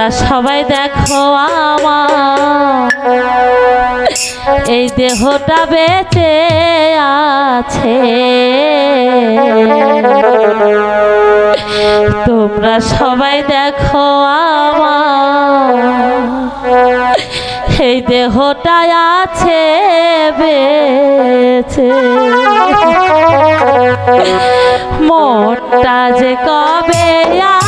তোমরা সবাই দেখো আমার। এই দেহটা বেঁচে আছে। তোমরা সবাই দেখো আমার। এই দেহটা আছে বেছে মনটা যে কবে আমার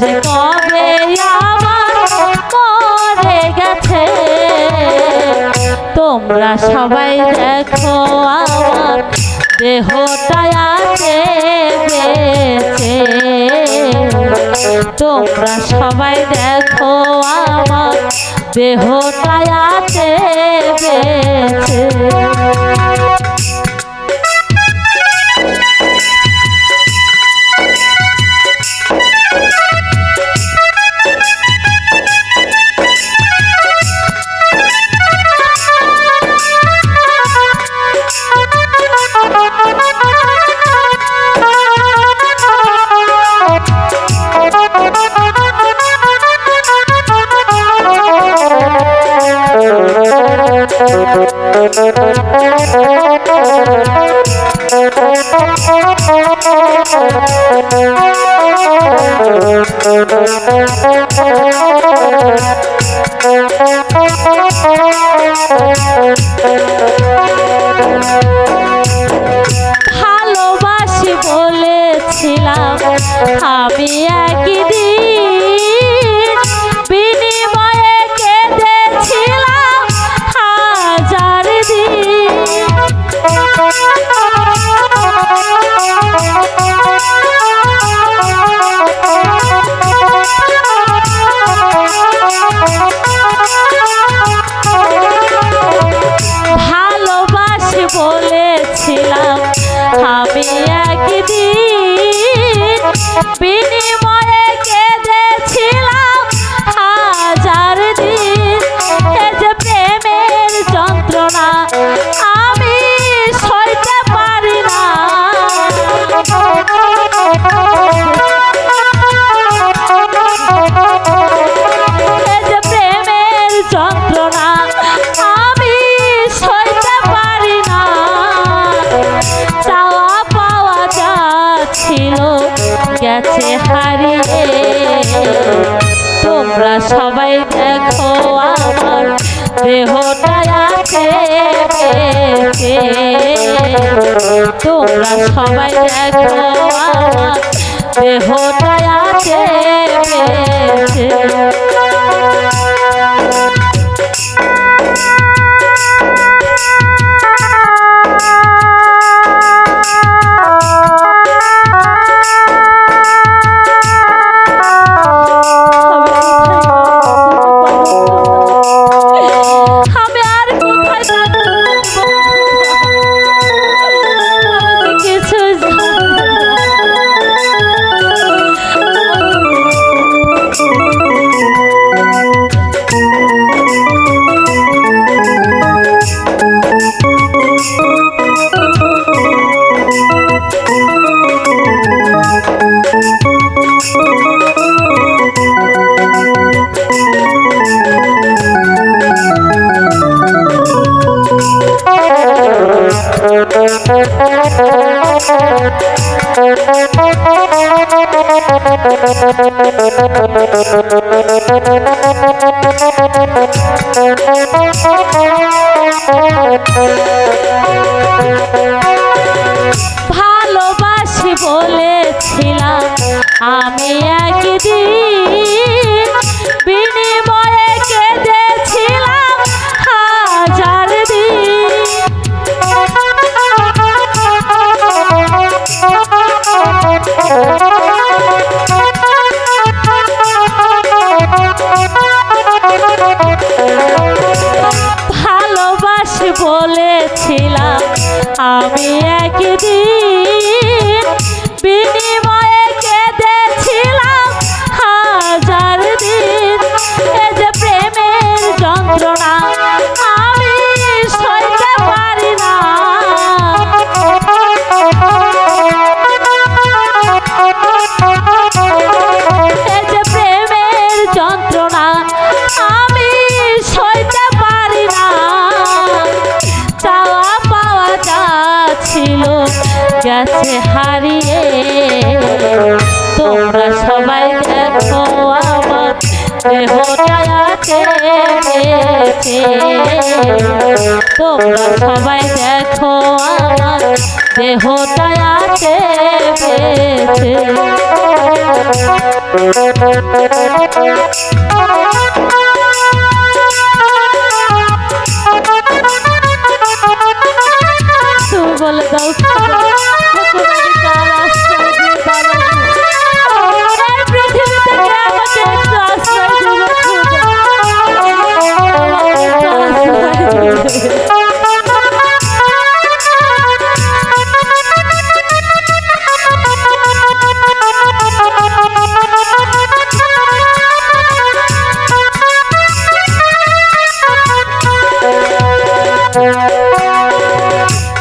যে কবে গেছে? তোমরা সবাই দেখো আমার দেহটা আছে বেঁচে। তোমরা সবাই দেখো আমার দেহটা আছে বেঁচে। ভালোবাসি বলেছিলাম দেহটা আছে বেঁচে তোমরা সবাই দেখো আমার ভালোবাসি বলেছিলাম আমি একদিন আমি গেছে হারিয়ে তোমরা সবাই দেখো আমার দেহটা আছে বেঁচে তোমরা সবাই দেখো আমার দেহটা আছে বেঁচে তুমি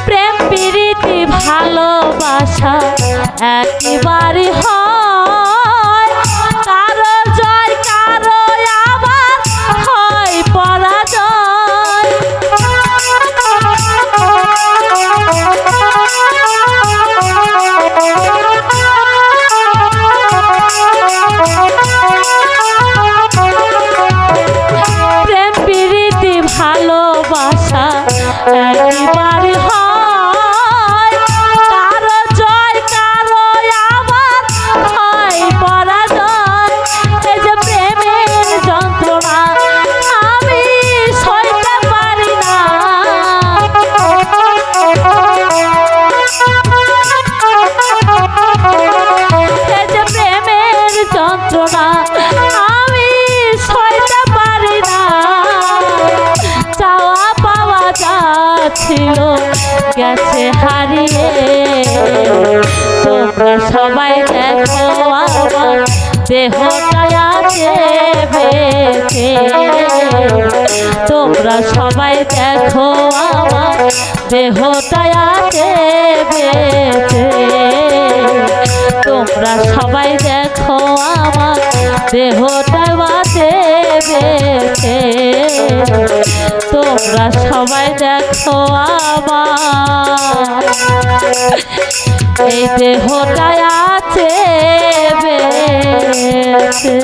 প্রেম প্রীতি ভালোবাসা একবারই হয় একবার হয়। যাচ্ছিল গেছে হারিয়ে। তোমরা সবাই দেখো, আমার দেহটা আছে বেঁচে। তোমরা সবাই দেখো, আমার দেহটা আছে বেঁচে। তোমরা সবাই দেখো, আমার দেহটা বাঁচে বেঁচে তোমরা সবাই দেখো আমার এই দেহটা আছে বেঁচে।